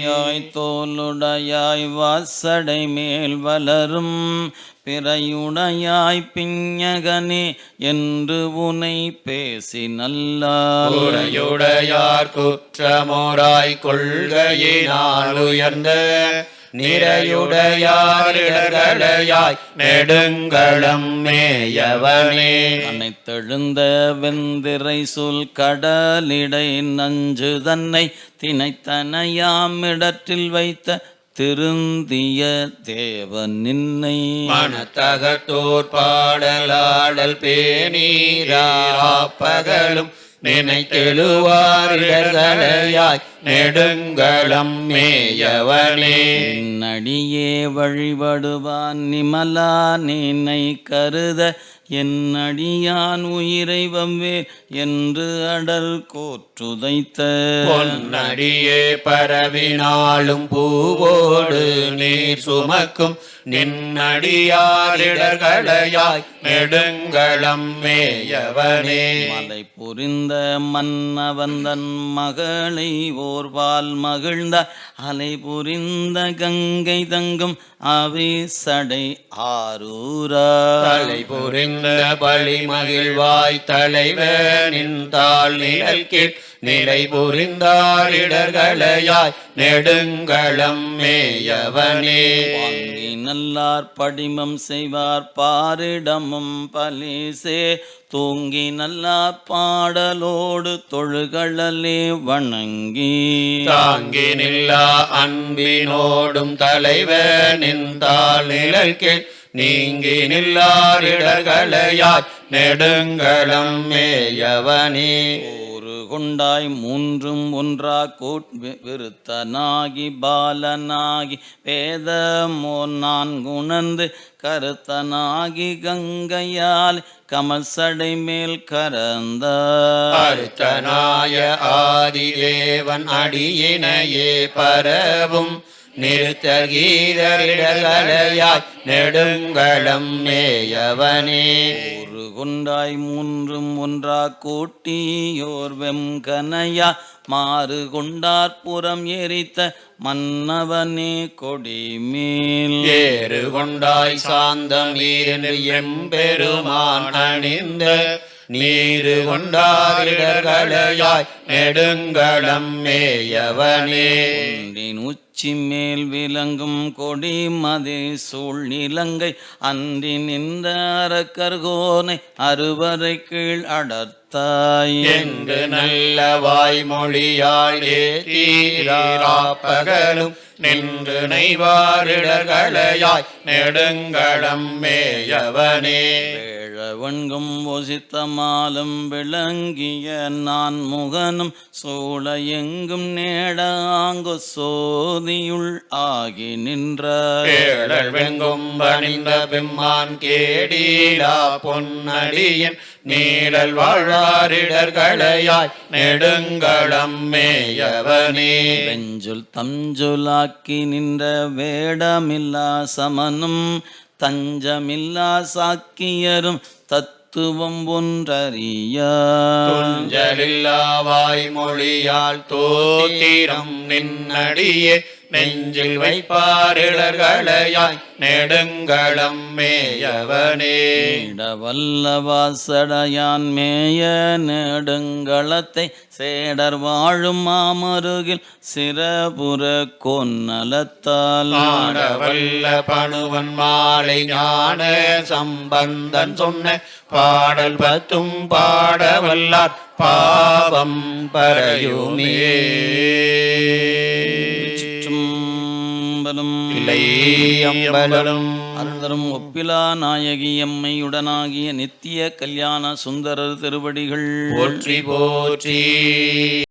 பிறையாய் தோலுடையாய் வாசடை மேல் வளரும் பிறையுடையாய் பிஞகனே என்று உனை பேசி நல்லார். குற்றமோராய் கொள்கையினால் உயர்ந்த நிறையுடையாரிடர்களையாய் நெடுங்களம் மேயவனே. அனைத்தெழுந்த வெந்திரை சொல் கடலிடை நஞ்சு தன்னை திணைத்தனையாமிடற்றில் வைத்த திருந்திய தேவன் நின்னை. மனத்தகத்தோர் பாடலாடல் பேணீராப்பகலும் நினைத்தெழுவாரிடர்களையாய் நெடுங்களம் மேயவனே. என்னடியே வழிபடுவான் நிமலா நினை கருத என்னடியான் உயிரை வவ்வேல் என்று அடர் கோற்றுதைத்த. பொன்னடியே பரவினாலும் பூவோடு நீர் சுமக்கும் நின்னடியாரிடர்களையாய் நெடுங்களம் மேயவனே. மலை புரிந்த மன்னவந்தன் மகளை போர்வால் மகிழ்ந்த அலை புரிந்த கங்கை தங்கும் அவை சடை ஆரூரா புரிந்த பழி மகிழ்வாய் தலைவனின் தாள் நிழல் கீழ் நிலை புரிந்தாரிடர்களையாய் நெடுங்களம் மேயவனே. நல்லார் படிமம் செய்வார் பாரிடமும் பலிசே. தூங்கி நல்லார் பாடலோடு தொழுகளலே வணங்கி. தாங்கி நில்லா அன்பினோடும் தலைவனின் தாள் நிழல் கீழ் நீங்கி நில்லாரிடர்களையாய் நெடுங்களம் மேயவனே. ஒரு கொண்டாய் மூன்றும் ஒன்றா கோட் விருத்தனாகி பாலனாகி வேதமோ நான் குணர்ந்து கருத்தனாகி கங்கையால் கமசடை மேல் கரந்த. அருத்தனாய ஆதிதேவன் அடியினையே பரவும் நிறுத்தகீதரிடலையாய் நெடுங்களம் மேயவனே. ஒரு கொண்டாய் மூன்றும் ஒன்றா கூட்டியோர் வெம்கனையா மாறு கொண்டார் புறம் எரித்த மன்னவனே கொடி மேல் ஏறு கொண்டாய் சாந்தம் ஈரென்று எம்பெருமான் அணிந்த நீரு கொண்டாரிடர்களையாய் நெடுங்களம் மேயவனே. உச்சி மேல் விளங்கும் கொடி மதி சூழ் நிலங்கை அன்றி நின்ற அரக்கர்கோனை அறுவரை கீழ் அடர்த்தாய். என்று நல்ல வாய்மொழியால் ஏத்தீராப்பகலும் நின்று நெய்வாரிடர்களையாய் நெடுங்களம் மேயவனே. வேழவன்கும் ஒசித்த மாலும் விளங்கிய நான் முகனும் சூழ எங்கும் நேடாங்கு சோதியுள் ஆகி நின்ற. பேழல் வெங்கும் பணிந்த பெம்மான் கேடீலா பொன்னடியன் நீடல் வாழ்வாரிடர்களையாய் நெடுங்களம் மேயவனே. வெஞ்சுல் தாக்கி நின்ற வேடமில்லா சமனும் தஞ்சமில்லா சாக்கியரும் தத்துவம் ஒன்றறியா? வாய்மொழியால் தோத்திரம் நின்னடியே நெஞ்சில் வைப்பாரிடர்களையாய் நெடுங்களம் மேயவனே. வல்லவாசடையான் மேய நெடுங்களத்தை சேடர் வாழும் மாமருகில் சிறபுற கொன்னலத்தால். ஆடவல்ல பணுவன் மாலை ஞான சம்பந்தன் சொன்ன பாடல் பத்தும் பாடவல்லார் பாவம் பரையுமே. இல்லை அம்பலம். அருள்தரும் ஒப்பிலா நாயகி எம்மையுடனாகிய நித்திய கல்யாண சுந்தரர் திருவடிகள். போற்றி போற்றி.